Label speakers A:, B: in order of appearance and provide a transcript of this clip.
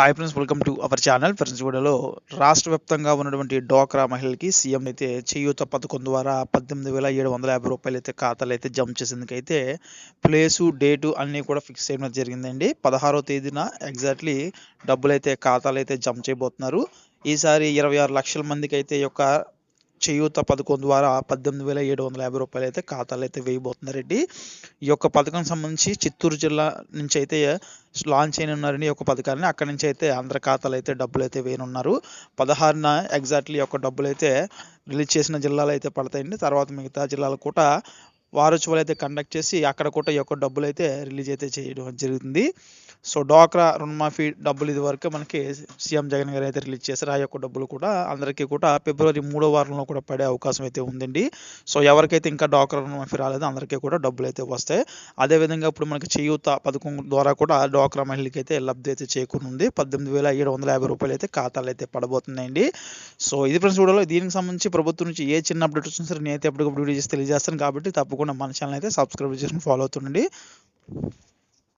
A: Hi friends welcome to our channel friends వీడియోలో రాష్ట్ర వ్యాప్తంగా ఉన్నటువంటి డోక్రా మహిళలకి సీఎం అయితే చేయూత పథకం ద్వారా పద్దెనిమిది వేల ఏడు వందల యాభై రూపాయలు అయితే ఖాతాలు అయితే జంప్ చేసేందుకైతే ప్లేసు డేటు అన్నీ కూడా ఫిక్స్ చేయడం జరిగిందండి. పదహారో తేదీన ఎగ్జాక్ట్లీ డబ్బులు అయితే ఖాతాలు అయితే జంప్ చేయబోతున్నారు. ఈసారి ఇరవై ఆరు లక్షల మందికి అయితే ఈ యొక్క చేయూత పథకం ద్వారా పద్దెనిమిది వేల ఏడు వందల యాభై రూపాయలు అయితే ఖాతాలు అయితే వేయబోతున్నారండి ఈ యొక్క పథకం సంబంధించి చిత్తూరు జిల్లా నుంచి అయితే లాంచ్ అయినారండి ఈ యొక్క పథకాన్ని అక్కడి నుంచి అయితే అందరి ఖాతాలు అయితే డబ్బులు అయితే వేయనున్నారు. పదహారున ఎగ్జాక్ట్లీ ఈ యొక్క డబ్బులు అయితే రిలీజ్ చేసిన జిల్లాలు అయితే పడతాయండి. తర్వాత మిగతా జిల్లాలు కూడా వారోత్సవాలు అయితే కండక్ట్ చేసి అక్కడ కూడా ఈ యొక్క డబ్బులు అయితే రిలీజ్ అయితే చేయడం జరుగుతుంది సో డ్వాక్రా రుణమాఫీ డబ్బులు ఇది వరకు మనకి సీఎం జగన్ గారు అయితే రిలీజ్ చేశారు. ఆ యొక్క డబ్బులు కూడా అందరికీ కూడా ఫిబ్రవరి మూడో వారంలో కూడా పడే అవకాశం అయితే ఉందండి. సో ఎవరికైతే ఇంకా డ్వాక్రా రుణమాఫీ రాలేదో అందరికీ కూడా డబ్బులు అయితే వస్తాయి. అదేవిధంగా ఇప్పుడు మనకి చేయూత పథకం ద్వారా కూడా డ్వాక్రా మహిళకి అయితే లబ్ధి అయితే చేకూరుంది పద్దెనిమిది వేల ఏడు వందల యాభై రూపాయలు అయితే ఖాతాలు అయితే పడబోతున్నాయండి. సో ఇది ఫ్రెండ్స్ వీడియోలో దీనికి సంబంధించి ప్రభుత్వం నుంచి ఏ చిన్న అప్డేట్ వచ్చినా సరే నేనైతే ఎప్పటికప్పుడు వీడియో చేసి తెలియజేస్తాను. కాబట్టి తప్పకుండా మన ఛానల్ అయితే సబ్స్క్రైబ్ చేసుకుని ఫాలో అవుతుండండి.